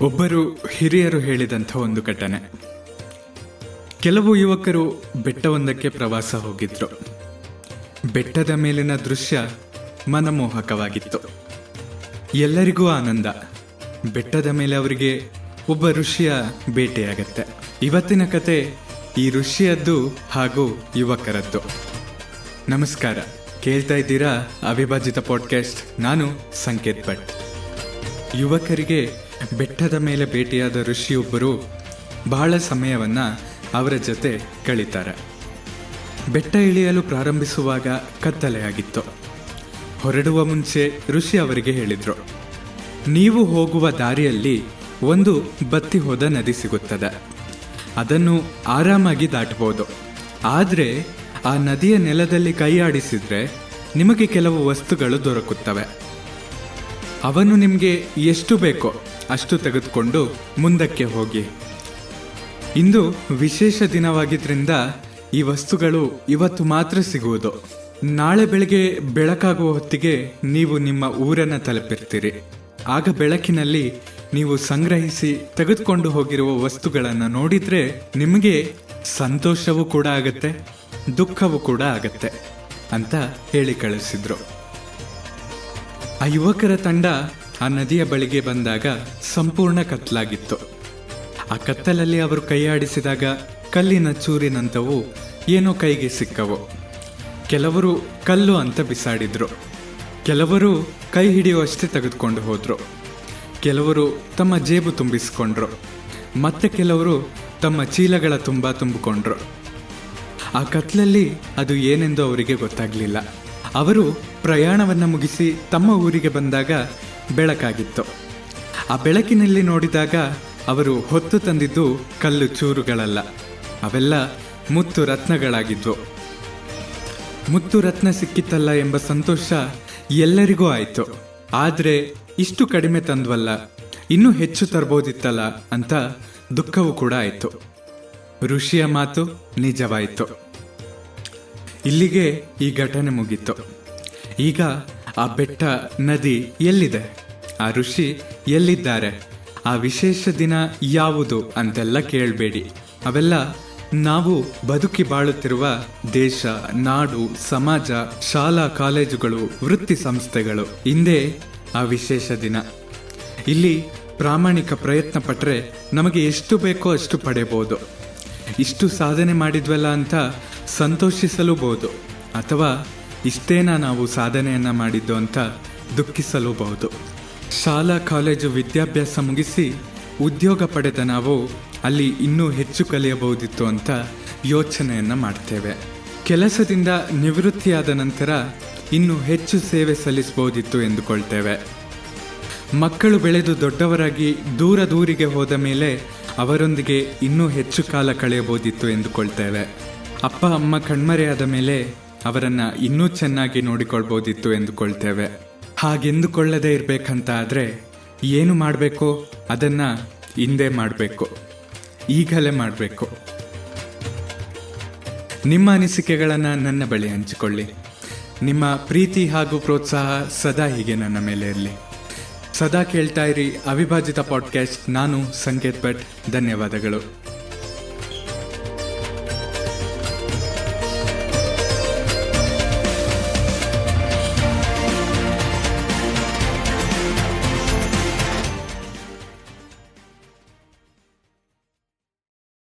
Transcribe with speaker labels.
Speaker 1: ಒಬ್ಬರು ಹಿರಿಯರು ಹೇಳಿದಂಥ ಒಂದು ಘಟನೆ. ಕೆಲವು ಯುವಕರು ಬೆಟ್ಟವೊಂದಕ್ಕೆ ಪ್ರವಾಸ ಹೋಗಿದ್ರು. ಬೆಟ್ಟದ ಮೇಲಿನ ದೃಶ್ಯ ಮನಮೋಹಕವಾಗಿತ್ತು. ಎಲ್ಲರಿಗೂ ಆನಂದ. ಬೆಟ್ಟದ ಮೇಲೆ ಅವರಿಗೆ ಒಬ್ಬ ಋಷಿಯ ಭೇಟಿಯಾಗತ್ತೆ ಇವತ್ತಿನ ಕತೆ ಈ ಋಷಿಯದ್ದು ಹಾಗೂ ಯುವಕರದ್ದು. ನಮಸ್ಕಾರ. ಕೇಳ್ತಾ ಇದ್ದೀರಾ ಅವಿಭಾಜಿತ ಪಾಡ್ಕಾಸ್ಟ್ ನಾನು ಸಂಕೇತ್ ಭಟ್. ಯುವಕರಿಗೆ ಬೆಟ್ಟದ ಮೇಲೆ ಭೇಟಿಯಾದ ಋಷಿಯೊಬ್ಬರು ಬಹಳ ಸಮಯವನ್ನು ಅವರ ಜೊತೆ ಕಳೀತಾರೆ. ಬೆಟ್ಟ ಇಳಿಯಲು ಪ್ರಾರಂಭಿಸುವಾಗ ಕತ್ತಲೆಯಾಗಿತ್ತು. ಹೊರಡುವ ಮುಂಚೆ ಋಷಿ ಅವರಿಗೆ ಹೇಳಿದರು, ನೀವು ಹೋಗುವ ದಾರಿಯಲ್ಲಿ ಒಂದು ಬತ್ತಿ ಹೋದ ನದಿ ಸಿಗುತ್ತದೆ. ಅದನ್ನು ಆರಾಮಾಗಿ ದಾಟಬಹುದು. ಆದರೆ ಆ ನದಿಯ ನೆಲದಲ್ಲಿ ಕೈ ಆಡಿಸಿದ್ರೆ ನಿಮಗೆ ಕೆಲವು ವಸ್ತುಗಳು ದೊರಕುತ್ತವೆ. ಅವನು ನಿಮಗೆ ಎಷ್ಟು ಬೇಕೋ ಅಷ್ಟು ತೆಗೆದುಕೊಂಡು ಮುಂದಕ್ಕೆ ಹೋಗಿ. ಇಂದು ವಿಶೇಷ ದಿನವಾಗಿದ್ದರಿಂದ ಈ ವಸ್ತುಗಳು ಇವತ್ತು ಮಾತ್ರ ಸಿಗುವುದು. ನಾಳೆ ಬೆಳಗ್ಗೆ ಬೆಳಕಾಗುವ ಹೊತ್ತಿಗೆ ನೀವು ನಿಮ್ಮ ಊರನ್ನು ತಲುಪಿರ್ತೀರಿ. ಆಗ ಬೆಳಕಿನಲ್ಲಿ ನೀವು ಸಂಗ್ರಹಿಸಿ ತೆಗೆದುಕೊಂಡು ಹೋಗಿರುವ ವಸ್ತುಗಳನ್ನು ನೋಡಿದರೆ ನಿಮಗೆ ಸಂತೋಷವೂ ಕೂಡ ಆಗುತ್ತೆ, ದುಃಖವೂ ಕೂಡ ಆಗತ್ತೆ ಅಂತ ಹೇಳಿ ಕಳಿಸಿದ್ರು. ಆ ಯುವಕರ ತಂಡ ಆ ನದಿಯ ಬಳಿಗೆ ಬಂದಾಗ ಸಂಪೂರ್ಣ ಕತ್ತಲಾಗಿತ್ತು ಆ ಕತ್ತಲಲ್ಲಿ ಅವರು ಕೈಯಾಡಿಸಿದಾಗ ಕಲ್ಲಿನ ಚೂರಿನಂತವು ಏನೋ ಕೈಗೆ ಸಿಕ್ಕವು. ಕೆಲವರು ಕಲ್ಲು ಅಂತ ಬಿಸಾಡಿದ್ರು. ಕೆಲವರು ಕೈ ಹಿಡಿಯುವಷ್ಟೇ ತೆಗೆದುಕೊಂಡು ಹೋದರು. ಕೆಲವರು ತಮ್ಮ ಜೇಬು ತುಂಬಿಸಿಕೊಂಡ್ರು. ಮತ್ತೆ ಕೆಲವರು ತಮ್ಮ ಚೀಲಗಳ ತುಂಬ ತುಂಬಿಕೊಂಡ್ರು. ಆ ಕತ್ಲಲ್ಲಿ ಅದು ಏನೆಂದು ಅವರಿಗೆ ಗೊತ್ತಾಗಲಿಲ್ಲ. ಅವರು ಪ್ರಯಾಣವನ್ನು ಮುಗಿಸಿ ತಮ್ಮ ಊರಿಗೆ ಬಂದಾಗ ಬೆಳಕಾಗಿತ್ತು. ಆ ಬೆಳಕಿನಲ್ಲಿ ನೋಡಿದಾಗ ಅವರು ಹೊತ್ತು ತಂದಿದ್ದು ಕಲ್ಲು ಚೂರುಗಳಲ್ಲ. ಅವೆಲ್ಲ ಮುತ್ತು ರತ್ನಗಳಾಗಿದ್ವು. ಮುತ್ತು ರತ್ನ ಸಿಕ್ಕಿತ್ತಲ್ಲ ಎಂಬ ಸಂತೋಷ ಎಲ್ಲರಿಗೂ ಆಯಿತು. ಆದರೆ ಇಷ್ಟು ಕಡಿಮೆ ತಂದ್ವಲ್ಲ, ಇನ್ನೂ ಹೆಚ್ಚು ತರ್ಬೋದಿತ್ತಲ್ಲ ಅಂತ ದುಃಖವೂ ಕೂಡ ಆಯಿತು. ಋಷಿಯ ಮಾತು ನಿಜವಾಯಿತು. ಇಲ್ಲಿಗೆ ಈ ಘಟನೆ ಮುಗೀತು. ಈಗ ಆ ಬೆಟ್ಟ ನದಿ ಎಲ್ಲಿದೆ? ಆ ಋಷಿ ಎಲ್ಲಿದ್ದಾರೆ? ಆ ವಿಶೇಷ ದಿನ ಯಾವುದು ಅಂತೆಲ್ಲ ಕೇಳಬೇಡಿ. ಅವೆಲ್ಲ ನಾವು ಬದುಕಿ ಬಾಳುತ್ತಿರುವ ದೇಶ, ನಾಡು, ಸಮಾಜ, ಶಾಲಾ, ಕಾಲೇಜುಗಳು, ವೃತ್ತಿ ಸಂಸ್ಥೆಗಳು. ಹಿಂದೆ ಆ ವಿಶೇಷ ದಿನ. ಇಲ್ಲಿ ಪ್ರಾಮಾಣಿಕ ಪ್ರಯತ್ನ ಪಟ್ಟರೆ ನಮಗೆ ಎಷ್ಟು ಬೇಕೋ ಅಷ್ಟು ಪಡೆಯಬಹುದು ಇಷ್ಟು ಸಾಧನೆ ಮಾಡಿದ್ವಲ್ಲ ಅಂತ ಸಂತೋಷಿಸಲೂಬಹುದು ಅಥವಾ ಇಷ್ಟೇನಾ ನಾವು ಸಾಧನೆಯನ್ನ ಮಾಡಿದ್ದು ಅಂತ ದುಃಖಿಸಲೂಬಹುದು. ಶಾಲಾ, ಕಾಲೇಜು ವಿದ್ಯಾಭ್ಯಾಸ ಮುಗಿಸಿ ಉದ್ಯೋಗ ಪಡೆದ ನಾವು ಅಲ್ಲಿ ಇನ್ನೂ ಹೆಚ್ಚು ಕಲಿಯಬಹುದಿತ್ತು ಅಂತ ಯೋಚನೆಯನ್ನ ಮಾಡ್ತೇವೆ. ಕೆಲಸದಿಂದ ನಿವೃತ್ತಿಯಾದ ನಂತರ ಇನ್ನೂ ಹೆಚ್ಚು ಸೇವೆ ಸಲ್ಲಿಸಬಹುದಿತ್ತು ಎಂದುಕೊಳ್ತೇವೆ. ಮಕ್ಕಳು ಬೆಳೆದು ದೊಡ್ಡವರಾಗಿ ದೂರ ದೂರಿಗೆ ಹೋದ ಮೇಲೆ ಅವರೊಂದಿಗೆ ಇನ್ನೂ ಹೆಚ್ಚು ಕಾಲ ಕಳೆಯಬಹುದಿತ್ತು ಎಂದುಕೊಳ್ತೇವೆ. ಅಪ್ಪ, ಅಮ್ಮ ಕಣ್ಮರೆಯಾದ ಮೇಲೆ ಅವರನ್ನ ಇನ್ನೂ ಚೆನ್ನಾಗಿ ನೋಡಿಕೊಳ್ಬೋದಿತ್ತು ಎಂದುಕೊಳ್ತೇವೆ. ಹಾಗೆಂದುಕೊಳ್ಳದೆ ಇರಬೇಕಂತ ಆದರೆ ಏನು ಮಾಡಬೇಕು? ಅದನ್ನ ಹಿಂದೆ ಮಾಡಬೇಕು. ಈಗಲೇ ಮಾಡಬೇಕು. ನಿಮ್ಮ ಅನಿಸಿಕೆಗಳನ್ನು ನನ್ನ ಬಳಿ ಹಂಚಿಕೊಳ್ಳಿ. ನಿಮ್ಮ ಪ್ರೀತಿ ಹಾಗೂ ಪ್ರೋತ್ಸಾಹ ಸದಾ ಹೀಗೆ ನನ್ನ ಮೇಲೆ ಇರಲಿ. ಸದಾ ಕೇಳ್ತಾ ಇರಿ ಅವಿಭಾಜಿತ ಪಾಡ್ಕ್ಯಾಸ್ಟ್ ನಾನು ಸಂಕೇತ್ ಭಟ್. ಧನ್ಯವಾದಗಳು.